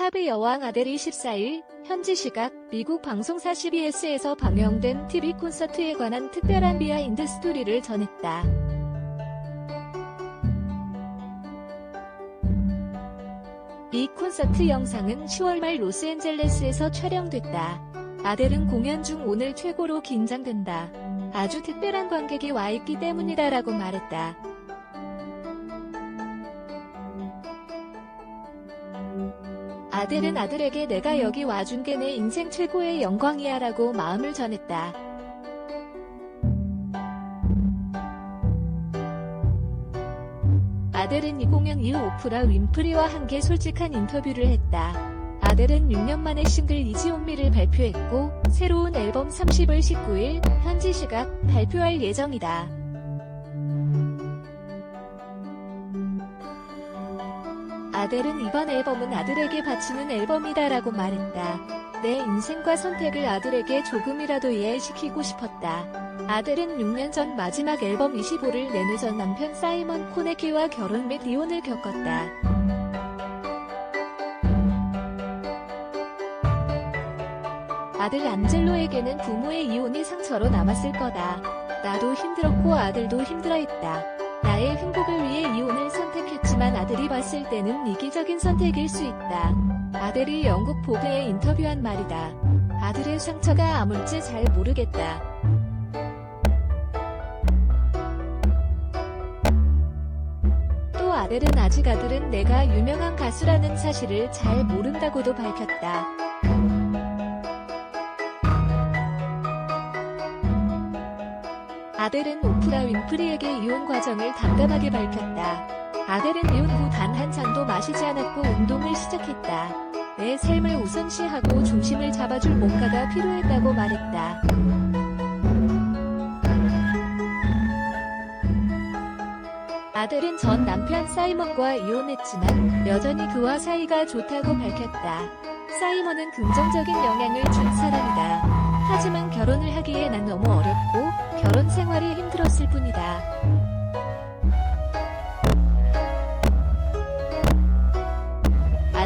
팝의 여왕 아델이 14일 현지 시각 미국 방송사 CBS에서 방영된 TV 콘서트에 관한 특별한 비하인드 스토리를 전했다. 이 콘서트 영상은 10월 말 로스앤젤레스에서 촬영됐다. 아델은 공연 중 오늘 최고로 긴장된다. 아주 특별한 관객이 와 있기 때문이다 라고 말했다. 아델은 아들에게 내가 여기 와준 게 내 인생 최고의 영광이야 라고 마음을 전했다. 아델은 이 공연 이후 오프라 윈프리와 함께 솔직한 인터뷰를 했다. 아델은 6년 만에 싱글 이지 온미를 발표했고 새로운 앨범 30을 19일 현지 시각 발표할 예정이다. 아델은 이번 앨범은 아들에게 바치는 앨범이다라고 말했다. 내 인생과 선택을 아들에게 조금이라도 이해시키고 싶었다. 아델은 6년 전 마지막 앨범 25를 내는 전 남편 사이먼 코네키와 결혼 및 이혼을 겪었다. 아들 안젤로에게는 부모의 이혼이 상처로 남았을 거다. 나도 힘들었고 아들도 힘들어했다. 나의 행복을 위해 아들이 봤을 때는 이기적인 선택일 수 있다. 아들이 영국 보그에 인터뷰한 말이다. 아들의 상처가 아물지 잘 모르겠다. 또 아델은 아직 아들은 내가 유명한 가수라는 사실을 잘 모른다고도 밝혔다. 아델은 오프라 윈프리에게 이혼 과정을 담담하게 밝혔다. 아델은 이혼 후 단 한 잔도 마시지 않았고 운동을 시작했다. 내 삶을 우선시하고 중심을 잡아줄 뭔가가 필요했다고 말했다. 아델은 전 남편 사이먼과 이혼했지만 여전히 그와 사이가 좋다고 밝혔다. 사이먼은 긍정적인 영향을 준 사람이다. 하지만 결혼을 하기에 난 너무 어렵고 결혼 생활이 힘들었을 뿐이다.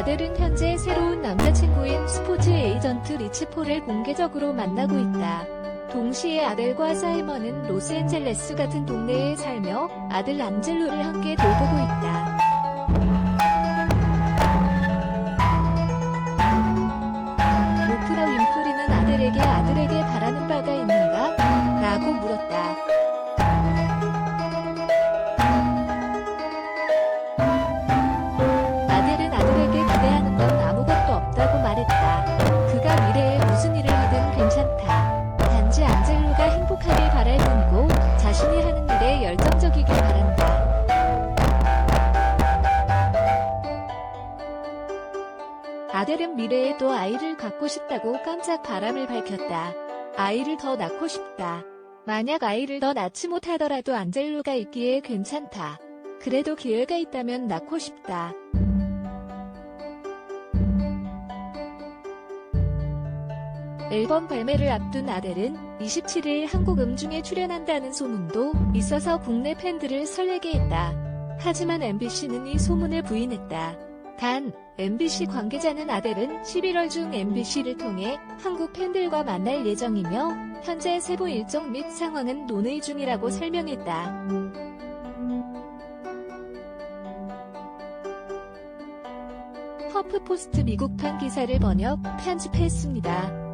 아델은 현재 새로운 남자친구인 스포츠 에이전트 리치폴을 공개적으로 만나고 있다. 동시에 아델과 사이먼은 로스앤젤레스 같은 동네에 살며 아들 안젤로를 함께 돌보고 있다. 아델은 미래에 또 아이를 갖고 싶다고 깜짝 바람을 밝혔다. 아이를 더 낳고 싶다. 만약 아이를 더 낳지 못하더라도 안젤로가 있기에 괜찮다. 그래도 기회가 있다면 낳고 싶다. 앨범 발매를 앞둔 아델은 27일 한국 음중에 출연한다는 소문도 있어서 국내 팬들을 설레게 했다. 하지만 MBC는 이 소문을 부인했다. 단, MBC 관계자는 아델은 11월 중 MBC를 통해 한국 팬들과 만날 예정이며 현재 세부 일정 및 상황은 논의 중이라고 설명했다. 허프포스트 미국판 기사를 번역, 편집했습니다.